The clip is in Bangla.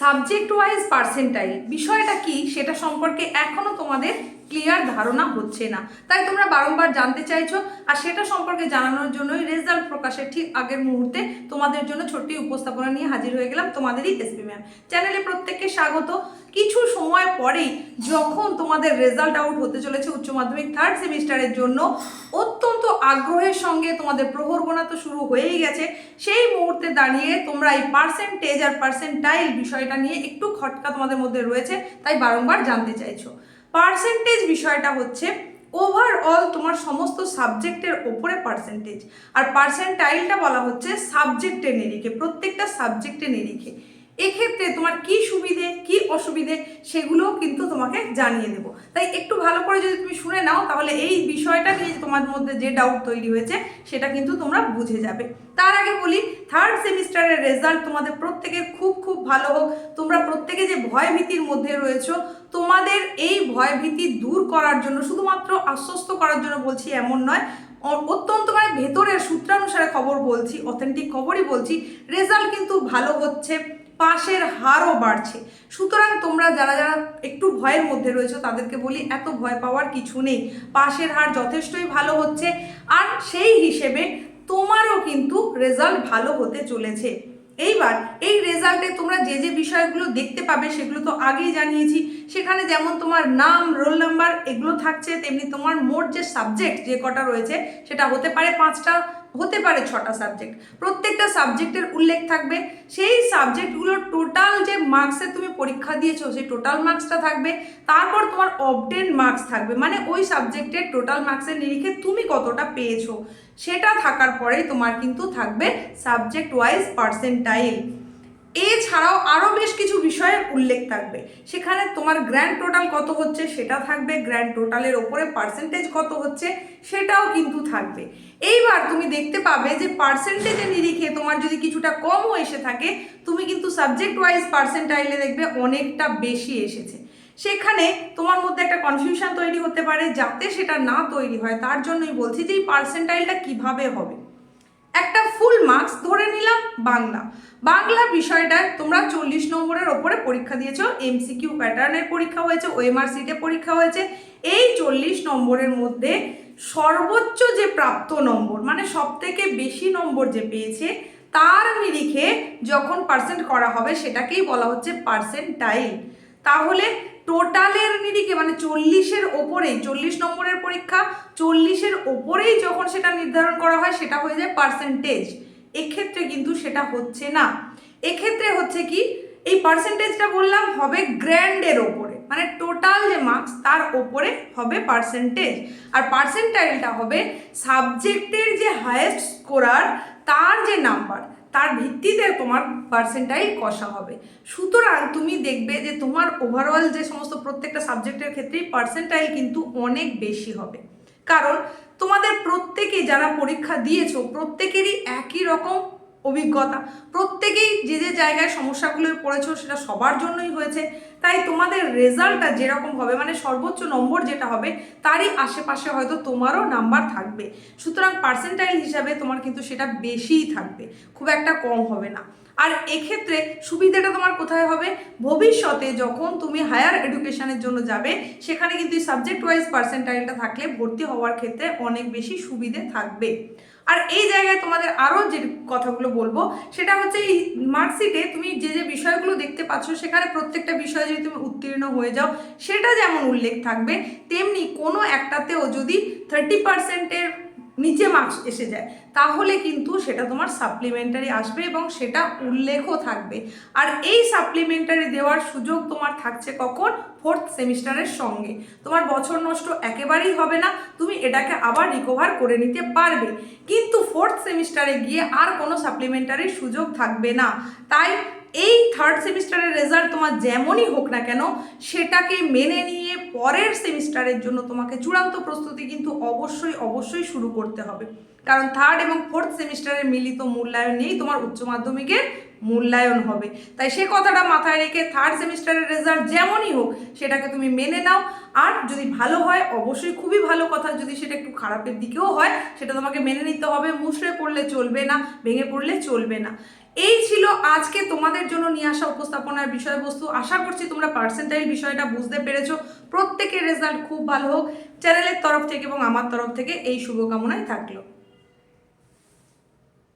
সাবজেক্ট ওয়াইজ পার্সেন্টাইল বিষয়টা কি সেটা সম্পর্কে এখনও তোমাদের ক্লিয়ার ধারণা হচ্ছে না। তাই তোমরা বারংবার জানতে চাইছো আর সেটা সম্পর্কে জানানোর জন্যই রেজাল্ট প্রকাশের ঠিক আগের মুহূর্তে তোমাদের জন্য ছোট্ট উপস্থাপনা নিয়ে হাজির হয়ে গেলাম তোমাদেরই এসপি ম্যাম। চ্যানেলে প্রত্যেককে স্বাগত। কিছু সময় পরেই যখন তোমাদের রেজাল্ট আউট হতে চলেছে উচ্চ মাধ্যমিক থার্ড সেমিস্টারের জন্য, অত্যন্ত আগ্রহের সঙ্গে তোমাদের প্রহর গোনা তো শুরু হয়েই গেছে। সেই মুহূর্তে দাঁড়িয়ে তোমরা এই পার্সেন্টেজ আর পার্সেন্টাইল বিষয়টা নিয়ে একটু খটকা তোমাদের মধ্যে রয়েছে, তাই বারংবার জানতে চাইছো। পার্সেন্টেজ বিষয়টা হচ্ছে ওভারঅল তোমার সমস্ত সাবজেক্টের ওপরে পার্সেন্টেজ আর পার্সেন্টাইলটা বলা হচ্ছে সাবজেক্টের নিরিখে, প্রত্যেকটা সাবজেক্টের নিরিখে। এক্ষেত্রে তোমার কি সুবিধে, কি অসুবিধে সেগুলোও কিন্তু তোমাকে জানিয়ে দেবো। তাই একটু ভালো করে যদি তুমি শুনে নাও, তাহলে এই বিষয়টা নিয়ে তোমার মধ্যে যে ডাউট তৈরি হয়েছে, সেটা কিন্তু তোমরা বুঝে যাবে। তার আগে বলি থার্ড সেমিস্টারের রেজাল্ট তোমাদের প্রত্যেকের খুব খুব ভালো হোক। তোমরা প্রত্যেকে যে ভয় ভীতির মধ্যে রয়েছো, তোমাদের এই ভয় ভীতি দূর করার জন্য, শুধুমাত্র আশ্বস্ত করার জন্য বলছি এমন নয় অত্যন্ত মানে ভেতরের সূত্রানুসারে খবর বলছি অথেন্টিক খবরই বলছি রেজাল্ট কিন্তু ভালো হচ্ছে। পাশের হারও বাড়ছে। সুতরাং তোমরা যারা যারা একটু ভয়ের মধ্যে রয়েছে, তাদেরকে বলি এত ভয় পাওয়ার কিছু নেই। পাশের হার যথেষ্টই ভালো হচ্ছে আর সেই হিসেবে তোমারও কিন্তু রেজাল্ট ভালো হতে চলেছে। এইবার এই রেজাল্টে তোমরা যে যে বিষয়গুলো দেখতে পাবে সেগুলো তো আগেই জানিয়েছি। সেখানে যেমন তোমার নাম রোল নাম্বার এগুলো থাকছে, তেমনি তোমার মোট যে সাবজেক্ট যে কটা রয়েছে সেটা হতে পারে পাঁচটা। হতে পারে ছটা সাবজেক্ট প্রত্যেকটা সাবজেক্টের উল্লেখ থাকবে। সেই সাবজেক্টগুলো টোটাল যে মার্কসে তুমি পরীক্ষা দিয়েছ, সেই টোটাল মার্কসটা থাকবে। তারপর তোমার অবটেন মার্কস থাকবে। মানে ওই সাবজেক্টের টোটাল মার্কসের নিরিখে তুমি কতটা পেয়েছ, সেটা থাকার পরে তোমার কিন্তু থাকবে সাবজেক্ট ওয়াইজ পার্সেন্টাইল এছাড়াও আরও বেশ কিছু বিষয়ের উল্লেখ থাকবে। সেখানে তোমার গ্র্যান্ড টোটাল কত হচ্ছে সেটা থাকবে গ্র্যান্ড টোটালের ওপরে পার্সেন্টেজ কত হচ্ছে সেটাও কিন্তু থাকবে। এইবার তুমি দেখতে পাবে যে পার্সেন্টেজের নিরিখে তোমার যদি কিছুটা কমও এসে থাকে, তুমি কিন্তু সাবজেক্ট ওয়াইজ পার্সেন্টাইলে দেখবে অনেকটা বেশি এসেছে। সেখানে তোমার মধ্যে একটা কনফিউশন তৈরি হতে পারে যাতে সেটা না তৈরি হয়, তার জন্যই বলছি যে এই পার্সেন্টাইলটা কীভাবে হবে। একটা ফুল মার্কস ধরে নিলাম বাংলা। বাংলা বিষয়টায় তোমরা চল্লিশ নম্বরের ওপরে পরীক্ষা দিয়েছ এমসিকিউ প্যাটার্নের পরীক্ষা হয়েছে ওএমআর সিটে পরীক্ষা হয়েছে। এই চল্লিশ নম্বরের মধ্যে সর্বোচ্চ যে প্রাপ্ত নম্বর মানে সব থেকে বেশি নম্বর যে পেয়েছে, তার নিরিখে যখন পার্সেন্ট করা হবে, সেটাকেই বলা হচ্ছে পার্সেন্টাইল তাহলে টোটালের নিরিখে মানে চল্লিশের ওপরেই, চল্লিশ নম্বরের পরীক্ষা, চল্লিশের ওপরেই যখন সেটা নির্ধারণ করা হয়, সেটা হয়ে যায় পার্সেন্টেজ এক্ষেত্রে কিন্তু সেটা হচ্ছে না। এক্ষেত্রে হচ্ছে কি, এই পার্সেন্টেজটা বললাম হবে গ্র্যান্ডের ওপরে মানে টোটাল যে মার্কস তার ওপরে হবে পার্সেন্টেজ আর পার্সেন্টাইলটা হবে সাবজেক্টের যে হায়েস্ট স্কোরার তার যে নাম্বার তার ভিত্তিতে তোমার পার্সেন্টাইল কষা হবে। সুতরাং তুমি দেখবে যে তোমার ওভারঅল যে সমস্ত প্রত্যেকটা সাবজেক্টের ক্ষেত্রেই পার্সেন্টাইল কিন্তু অনেক বেশি হবে। কারণ তোমাদের প্রত্যেকেই যারা পরীক্ষা দিয়েছ, প্রত্যেকেরই একই রকম অভিজ্ঞতা। প্রত্যেকেই যে যে জায়গায় সমস্যাগুলোর পড়েছো সেটা সবার জন্যই হয়েছে। তাই তোমাদের রেজাল্টটা যেরকম হবে মানে সর্বোচ্চ নম্বর যেটা হবে, তারই আশেপাশে হয়তো তোমারও নাম্বার থাকবে। সুতরাং পার্সেন্টাইল হিসাবে তোমার কিন্তু সেটা বেশিই থাকবে। খুব একটা কম হবে না। আর এক্ষেত্রে সুবিধাটা তোমার কোথায় হবে? ভবিষ্যতে যখন তুমি হায়ার এডুকেশনের জন্য যাবে, সেখানে কিন্তু সাবজেক্ট ওয়াইজ পার্সেন্টাইলটা থাকলে ভর্তি হওয়ার ক্ষেত্রে অনেক বেশি সুবিধে থাকবে। আর এই জায়গায় তোমাদের আরও যে কথাগুলো বলব, সেটা হচ্ছে এই মার্কশিটে তুমি যে যে বিষয়গুলো দেখতে পাচ্ছ, সেখানে প্রত্যেকটা বিষয়ে যদি তুমি উত্তীর্ণ হয়ে যাও, সেটা যেমন উল্লেখ থাকবে, তেমনি কোনো একটাতেও যদি থার্টি পার্সেন্টের নিচে মার্কস এসে যায়। তাহলে কিন্তু সেটা তোমার সাপ্লিমেন্টারি আসবে এবং সেটা উল্লেখও থাকবে। আর এই সাপ্লিমেন্টারি দেওয়ার সুযোগ তোমার থাকছে কখন? ফোর্থ সেমিস্টারের সঙ্গে। তোমার বছর নষ্ট একেবারেই হবে না, তুমি এটাকে আবার রিকভার করে নিতে পারবে। কিন্তু ফোর্থ সেমিস্টারে গিয়ে আর কোনো সাপ্লিমেন্টারির সুযোগ থাকবে না। তাই এই থার্ড সেমিস্টারের রেজাল্ট তোমার যেমনই হোক না কেন, সেটাকে মেনে নিয়ে পরের সেমিস্টারের জন্য তোমাকে চূড়ান্ত প্রস্তুতি কিন্তু অবশ্যই অবশ্যই শুরু করতে হবে। কারণ থার্ড এবং ফোর্থ সেমিস্টারের মিলিত মূল্যায়ন নিয়েই তোমার উচ্চ মাধ্যমিকের মূল্যায়ন হবে। তাই সে কথাটা মাথায় রেখে থার্ড সেমিস্টারের রেজাল্ট যেমনই হোক, সেটাকে তুমি মেনে নাও। আর যদি ভালো হয়, অবশ্যই খুবই ভালো কথা, যদি সেটা একটু খারাপের দিকেও হয়, সেটা তোমাকে মেনে নিতে হবে। মুষড়ে পড়লে চলবে না, ভেঙে পড়লে চলবে না। এই ছিল আজকে তোমাদের জন্য নিয়ে আসা উপস্থাপনার বিষয়বস্তু। আশা করছি তোমরা পার্সেন্টাইল বিষয়টা বুঝতে পেরেছ। প্রত্যেকের রেজাল্ট খুব ভালো হোক। চ্যানেলের তরফ থেকে এবং আমার তরফ থেকে এই শুভকামনাই থাকল।